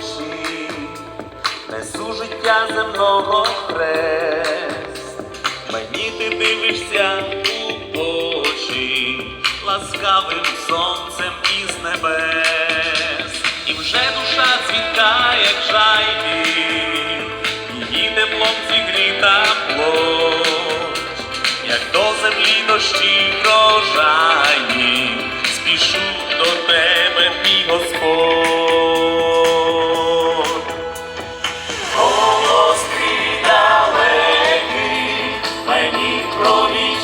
душі, несу життя земного хрест, мені ти дивишся у очі, ласкавим сонцем із небес, і вже душа цвітає, як жайні, її теплом зігріта плоть, як до землі дощі врожайні, спішу до тебе, мій Господь.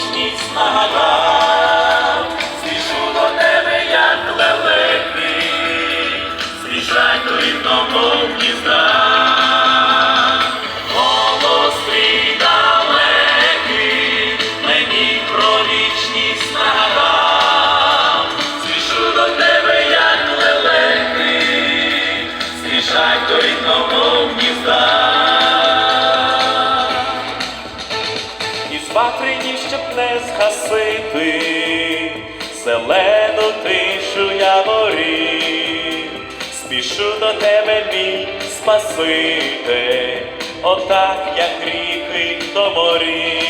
Вічність нагадав, спішу до тебе, як лелеки, зрішай до рідного гнізда. Голос далекий, мені про вічність нагадав, спішу до тебе, як лелеки, зрішай до рідного гнізда. Із ватрені, щоб не згасити, зелену тишу я яворів, спішу до тебе, мій спасити, отак, як ріки до морів.